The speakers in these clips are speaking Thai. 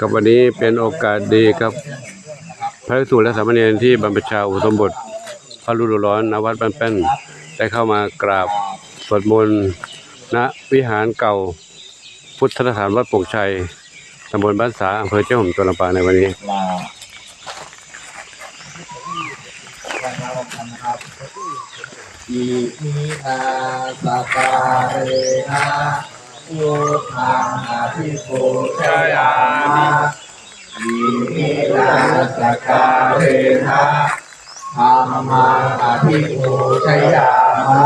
กับวันนี้เป็นโอกาสดีครับพระภิกษุและสามเณรที่บรรพชาอุสมบทพระฤดูร้อนณวัดบ้านแป้นได้เข้ามากราบสวดมนต์ณวิหารเก่าพุทธสถานวัดปงชัยตำบลบ้านสาอำเภอเจ้าหงจังหวัดลำปางในวันนี้อิมินาสาเรนะ พุทธังอภิปุชยามิอิมินาสการเรนะธรรมังอภิปุชยามา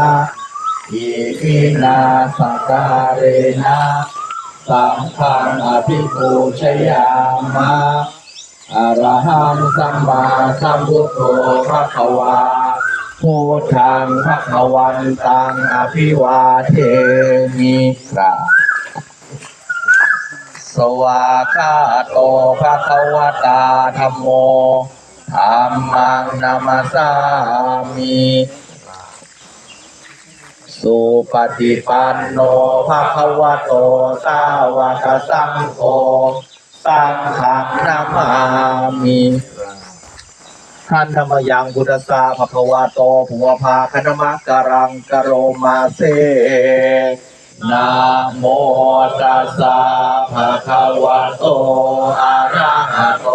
อิมินาสการเรนะสังฆังอภิปุชยามาอรหังสัมมาสัมพุทโธพระขวา พุทธังพระขวันตังอภิวาเทมิครับสวากาโตพระขวตาธรรมโมธรรมังนามาสามิสุปฏิปันโนภะคะวะโตสาวกสังโฆสังฆังนามามิ ท่านธรรมยังพุทธสาภะควะโตผัวพาคณมะการังกโรมาเซนะโมตัสสะภะคะวะโต อะระหะโต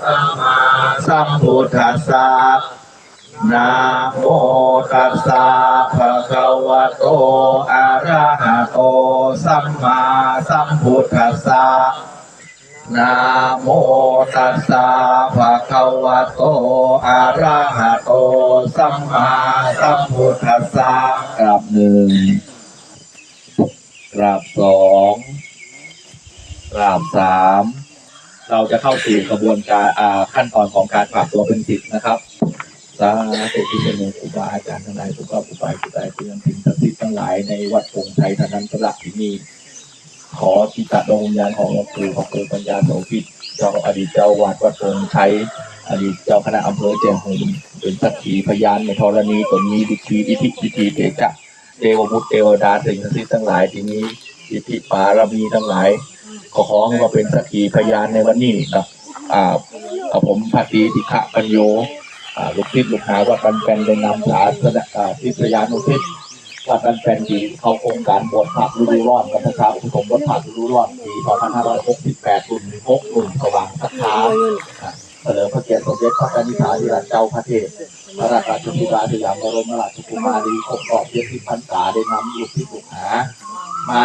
สัมมาสัมพุทธัสสะนะโมตัสสะภะคะวะโต อะระหะโต สัมมาสัมพุทธัสสะ นะโมตัสสะภะคะวะโต อะระหะโต สัมมาสัมพุทธัสสะกราบหนึ่งกราบสองกราบสามเราจะเข้าสู่กระบวนการอ่าขั้นตอนของการฝากตัวเป็นศิษย์นะครับสาธุที่เป็นครูบาอาจารย์ทั้งหลายผู้ก็ผู้ไปผู้ใดผู้ยังสิ่งศักดิ์สิทธิ์ทั้งหลายในวัดปงไทยท่านั้นสละที่นี่ ขอที่ตัดวงวิญญาณของหลวงปู่ของปู่ปัญญาโสภิตเจ้าอดีตเจ้าวัดวัดปงไทยอดีตเจ้าคณะอำเภอเจียงหงเป็นสักขีพยานในธรณีตนนี้ดิทีอิทิอิทีเตกะเทวบุตรเทวดาสิ่งศักดิ์สิทธิ์ทั้งหลายที่นี้อิทิปารมีทั้งหลายขอขอให้มาเป็นสักขีพยานในวันนี้ครับอ่ากับผมพระตรีติขะปัญโยอ่าลูกศิษย์ลูกหาวัดปันแปนได้นำสาสนอ่าทิพยานุทิศ วัดปันแปนที่เข้าโครงการบวชพระฤดูร้อนกับพระชาอุปสมบทพระฤดูร้อนปี2568รุ่น6รุ่นสว่างศรัทธาอ่าเฉลิมพระเกียรติสมเด็จพระนิธิาธิราชเจ้าพระเทพพระราชาธิดาสยามบรมราชกุมารีครบรอบ70พรรษาได้นำลูกศิษย์ลูกหา มา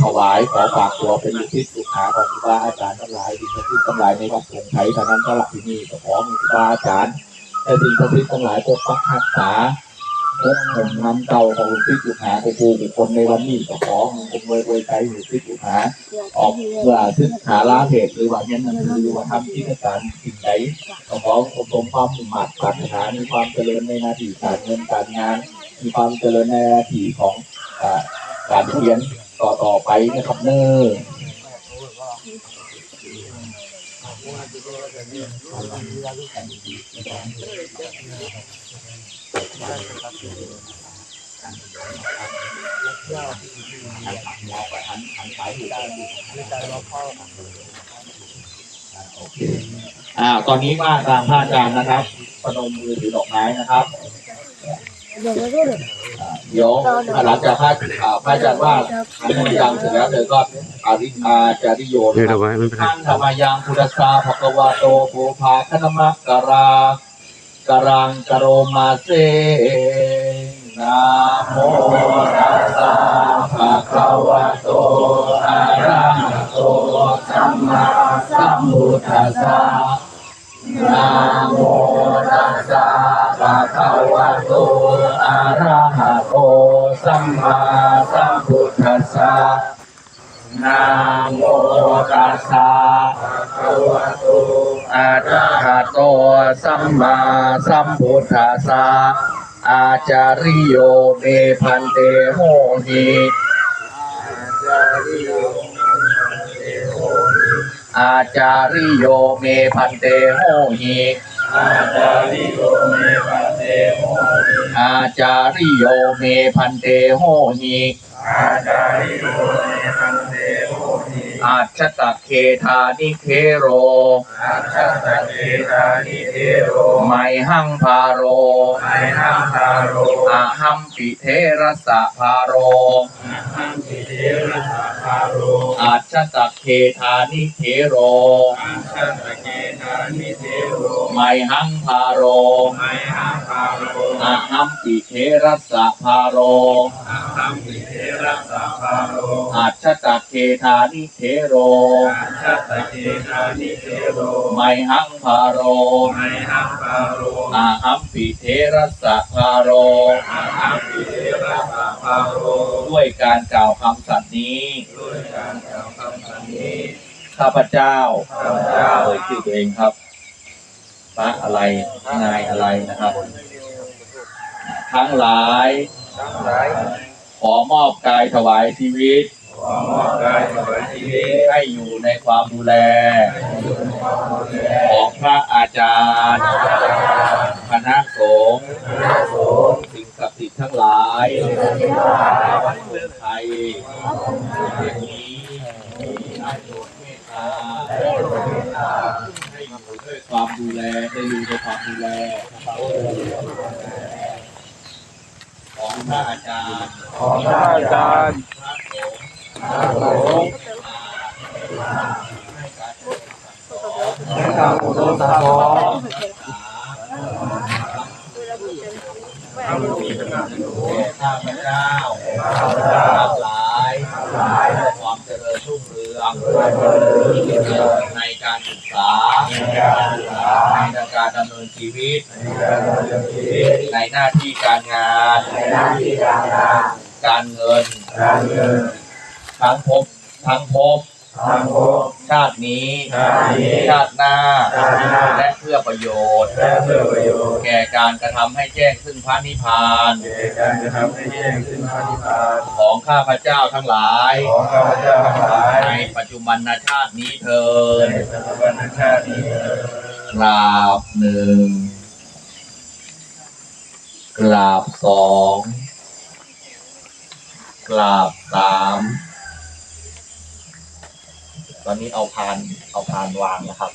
ถวายขอฝากตัวเป็นลูกศิษย์ลูกหาของครูบาอาจารย์ทั้งหลายที่จะที่ทั้งหลายในวัดสงไทยเท่านั้นก็หลักที่นี่ขอมีครูบาอาจารย์แต่สิ่งศักดิ์สิทธิ์ทั้งหลายปกปักรักษา พบผมนำเก่าของลูกศิษย์ลูกหาของครูบุคคลในวันนี้ก็ขอผมเวยเวยใจลูกศิษย์ลูกหาออกเพื่อซึ่งหาลาเหตุหรือว่าเนี่ยนั่นคือว่าทำที่การสิ่งใดก็ขออบรมความมุ่งมั่นปรารถนามีความเจริญในหน้าที่การเงินการงาน มีความเจริญในหน้าที่ของอ่าการเรียนต่อต่อไปนะครับเนอ อ่า ตอนนี้ว่าตามพระอาจารย์นะครับพนมมือถือดอกไม้นะครับ เดี๋ยวหลังจากพระอาพระอาจารย์ว่าทำบุญยังเสร็จแล้วเดี๋ยก็อาริอาจาริโยนะครับท่านธรรมยังพุทธาภควาโตโภภาคณมะการากรังกโรมาเซนะโมตัสสะภะคะวะโตอะระหะโตสัมมาสัมพุทธัสสะนะโมตัสสะภะคะวะโต ระหะโตสัมมาสัมพุทธัสสะนะโมตัสสะภะคะวะโตอะระหะโตสัมมาสัมพุทธัสสะอาจาริโยเมพันเตโหหิอาจาริโยเมพันเตโหหิอาจาริโยเมพันเตโหหิ อาจาริโยเมพันเตโหหิอาจาริโยเมพันเต อาชตะเคธานิเทโร อาชาตเทธานิเทโร ไมหังพาโร ไมหังคาโรอาหัมปิเทระสะพาโรหังกิเทระสะคาโร อาชตะเคธานิเทโร อาชาตเทธานิเทโร ไมหังพาโร ไมหังคาโรอาหัมปิเทระสะพาโรอาหังกิเทระสะคาโร อาชตะเคธานิเทโรอาชาตเทธานิเทโรไมหังพาโรไมหังคาโรอาหัมปิเทระสะพาโรอาหังกิเทระสะคาโร ด้วยการกล่าวคำสัตย์นี้ ด้วยการกล่าวคำสัญนี้ ข้าพเจ้า ข้าพเจ้าเอ่ยชื่อตัวเองครับพระอะไร นายอะไรนะครับ ทั้งหลาย ทั้งหลาย ขอมอบกายถวายชีวิต ขอมอบกายถวายชีวิตให้อยู่ในความดูแล ของพระอาจารย์ คณะสงฆ์สิ่งศักดิ์สิทธิ์ทั้งหลายวัดเมืองไทยแห่งนี้ได้โปรดเมตตาให้อยู่ด้วยความดูแลได้อยู่ในความดูแลของพระอาจารย์ ของพระอาจารย์ พระสงฆ์พระสงฆ์ให้การอุดมสมองข้าพเจ้าทั้งหลายความเจริญรุ่งเรืองในการศึกษาในการดำเนินชีวิต ในหน้าที่การงาน การเงินการเงิน ทั้งภพทั้งภพทางโลกชาตินี้ชาตินี้ชาติหน้าชาติหน้า และเพื่อประโยชน์และเพื่อประโยชน์ แก่การกระทำให้แจ้งซึ่งพระนิพพานแก่การจะทำให้แจ้งซึ่งพระนิพพานของข้าพเจ้าทั้งหลายของข้าพเจ้าทั้งหลายในปัจจุบันชาตินี้เทินในปัจจุบันชาตินี้กราบหนึ่งกราบสองกราบสาม ตอนนี้เอาพานเอาพานวางนะครับ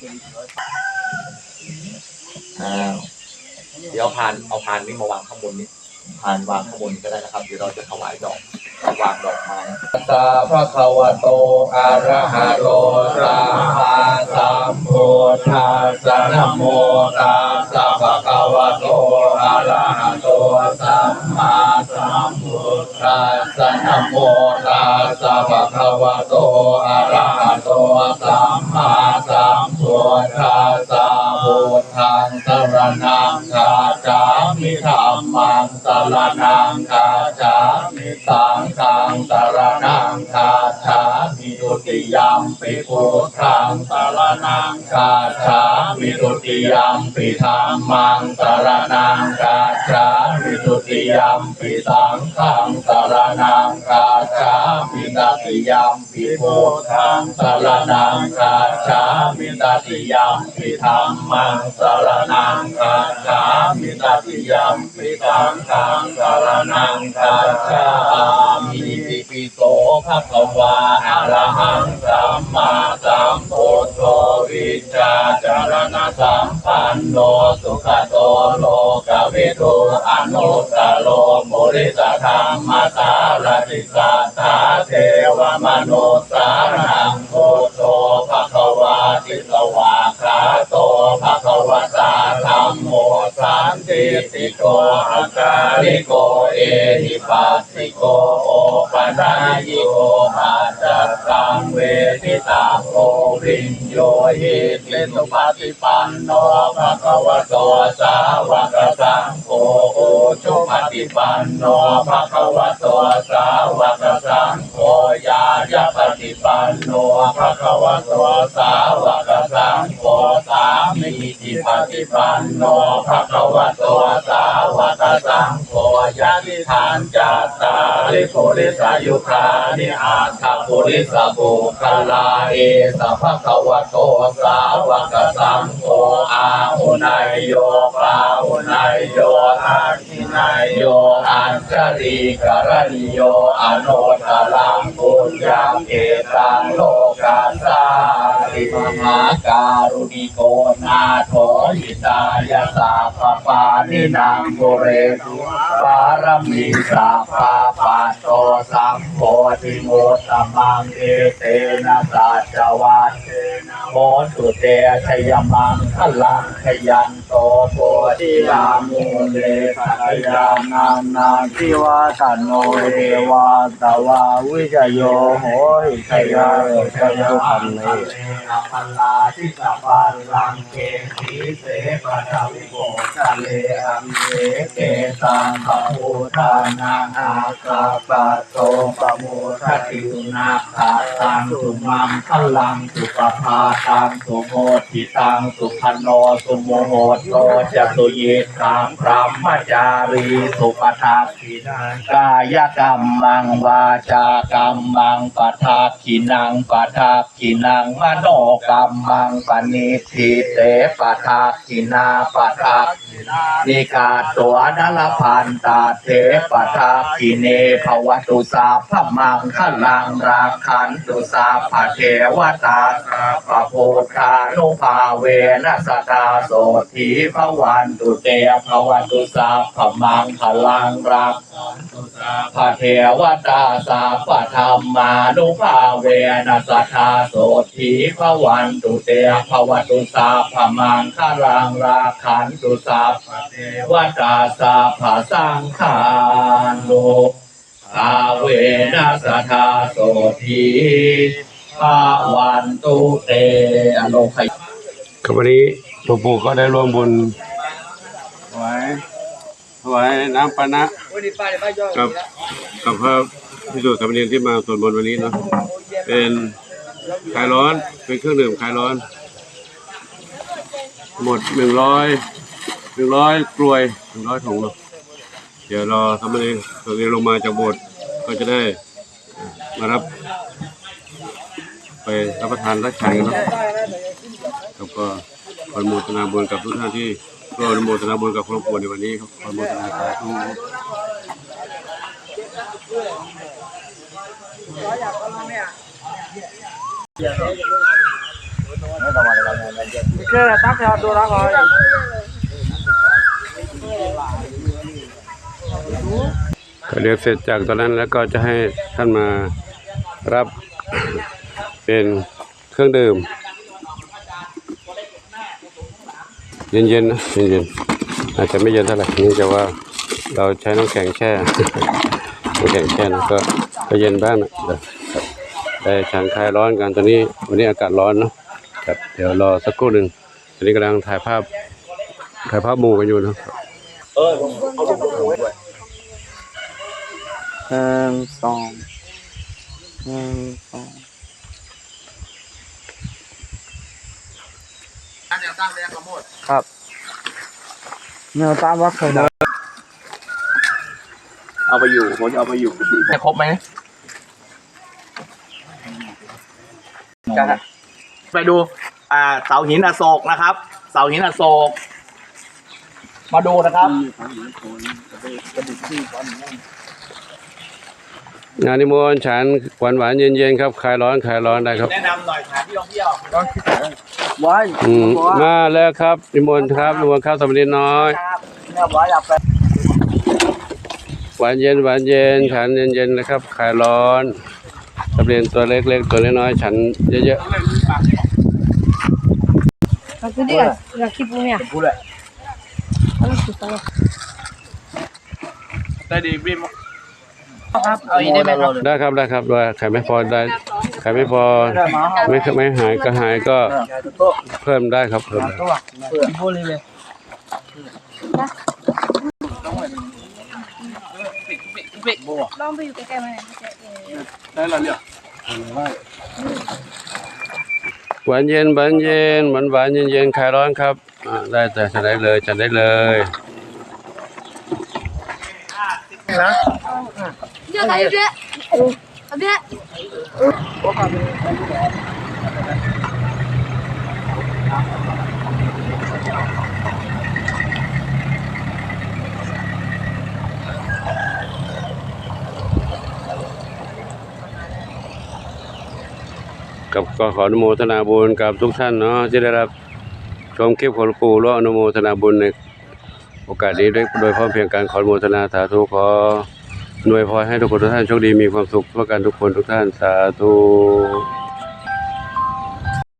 อ้าวเดี๋ยวเอาพานเอาพานนี้มาวางข้างบนนี้พานวางข้างบนก็ได้นะครับ เดี๋ยวเราจะถวายดอกวางดอกไม้ตาพระคะวะโตอะระหะโตสัมมาสัมพุทธัสสะนะโมตัสสะภะคะวะโตอะระหะโตสัมมาสัมพุ ตัสสะนะโมตัสสะภะคะวะโตอะระหะโตสัมมาสัมพุทธัสสะพุทธังสรณังคาามิธัมมังสารณังคาจามิสังฆังสารณังคาจามิตุติยมปิพุทธังสารณังคาจามิตุติยมปิธัมมังสารณังคาจามิตุติยมปิสังฆังสารณังคาจามิตติยมปิพุทธังสารณังคาจามิตติยมปิธัมมังสารณังคาจา มิตยัมปิสังฆังสรณังคาจามิติปิโสภะคะวาอะระหังสัมมาสัมพุทโธวิชชาจารณะสัมปันโนสุขโตโลกวิทูอนุตตโลมุริสธรรมสารติสัทธาเทวมนุสสานังพุทโธัมโมสันติติโกอาการิโกเอหิปัสสิโกโอปัญญิโกมาจัตตังเวทิตาโกวิญโยหิติสุปฏิปันโนภะคะวะโตสาวกสังโฆโอจุปฏิปันโนภะคะวะโตสาวกสังโฆยายาปฏิปันโนภะคะวะโตสาวกสังโฆสา มีจิปฏิปันโนภะคะวะโตสาวกสังโฆยาติทานจัตตาริโพริสายุคานิอาคาปุริสบุคลาเอสะภะคะวะโตสาวกสังโฆอาหุนายโยปาหุนายโยอาคิ นายโยอัญชลีกรณิโยอโนตลังปุญญาเกตังโลกาสาริมหาการุณิโกนาโถหิตายาสาปปานินางโกเรตุปารมีสาปาปัตโตสัมโพธิโมตมังเอเตนะสัจวัตเตนะโมตุเตชยมังพลังขยัน โตโพธิยามุเลสยานานาทิวาตโนเทวาตวาวิจโยโหหิชยาชยพันเลอปัลลาทิสปัลลังเกสีเสปะทวิโกทะเลอัมเยเกตังปะพุทานาอาคาปะโตปะโมทติุนาคาตังสุมังคลังสุปภาตังสุโมทิตังสุพันโนสุโมโหโตจตุเยขังพรหมจารีสุปทักขินากายกรรมังวาจากรรมังปทักขินังปทักขินังมโนกรรมังปณิทิเตปทักขินาปทักขินา นิกาตัวนลพันตาเทปทักขิเนภวตุสาพมังคลังราคันตุสาภเทวตาสาปโพธานุภาเวนัสตาโสธีภวันตุเตภวัตุสาพมังคลังราคันตุสาภเทวตาสาปธรรมานุภาเวนัสตาโสธีภวันตุเตภวัตุสาพมังคลังราคันตุสาเทวตาสาภสังฆานุอาเวนัสทาโสทีภาวันตุเตอโลคยครับวันนี้หลวงปู่ก็ได้ร่วมบุญถวายถวายน้ำปานะกับกับพระพิสุทธิ์สามเณรที่มาสวดมนต์วันนี้เนาะเป็นคลายร้อนเป็นเครื่องดื่มคลายร้อน หมดหนึ่งร้อย หนึ่งร้อยกลวยหนึ่งร้อยถุงเนาะเดี๋ยวรอสามเณรสามเณรลงมาจากโบสถ์ก็จะได้มารับ ไปรับประทานรักฉันกันเนาะแล้วก็ขอโมทนาบุญกับทุกท่านที่ร่วมอโมทนาบุญกับครอบครัวในวันนี้ครับขอโมทนาสาธุ ก็เดี๋ยวเสร็จจากตอนนั้นแล้วก็จะให้ท่านมารับเป็นเครื่องดื่ม เย็นๆนะเย็นๆอาจจะไม่เย็นเท่าไหร่เนื่องจากว่าเราใช้น้ำแข็งแช่น้ำแข็งแช่นะก็ก็เย็นบ้างนะเดี๋ยวครับได้ฉันคลายร้อนกันตอนนี้วันนี้อากาศร้อนเนาะครับเดี๋ยวรอสักครู่หนึ่งตอนนี้กำลังถ่ายภาพถ่ายภาพมูกันอยู่นะครับ หนึ่งสองหนึ่งสองครับแนวตามวัดเคยนะเอาไปอยู่ผมจะเอาไปอยู่จะครบไหมไปดู อ่าเสาหินอโศกนะครับ เสาหินอโศก มาดูนะครับ งานนิมนต์ฉันหวานหวานๆเย็นเย็นๆครับคลายร้อนคลายร้อนได้ครับแนะนำหน่อยสถานที่ท่องเที่ยวไว้อืมมาแล้วครับนิมนต์ครับนิมนต์ครับสามเณรน้อยเนี่ยไว้อยากไปหวานเย็นหวานเย็นฉันเย็นเย็นๆนะครับคลายร้อนสามเณรตัวเล็กๆตัวน้อยๆฉันเยอะ Aku dia laki punya. พูดเลย Kalau kita ได้ดีบิม ครับเอาอีกได้ไหมครับๆได้ครับได้ครับได้ใครไม่พอได้ใครไม่พอได้มาเอาไม่ไม่หายก็หายก็โต๊ะเพิ่มได้ครับเพิ่มได้ตัวเปิดพูดเลยเลย long tu juga kan mana? ได้แล้วเนี่ยหวานเย็นหวานเย็นหวานหวานเย็นเย็นๆคลายร้อนครับอ่าได้แต่ฉันได้เลยฉันได้เลย เจอไหนเจ๊ทกับก็ขออนุโมทนาบุญกับทุกท่านเนาะที่ได้รับชมคลิปของหวงปู่และอนุโมทนาบุญในโอกาสนี้ด้วยโดยพร้อมเพียงการขออนุโมทนาสาธุขอ หน่วยพรให้ทุกคนทุกท่านโชคดีมีความสุขทั่วกันทุกคนทุกท่านสาธุ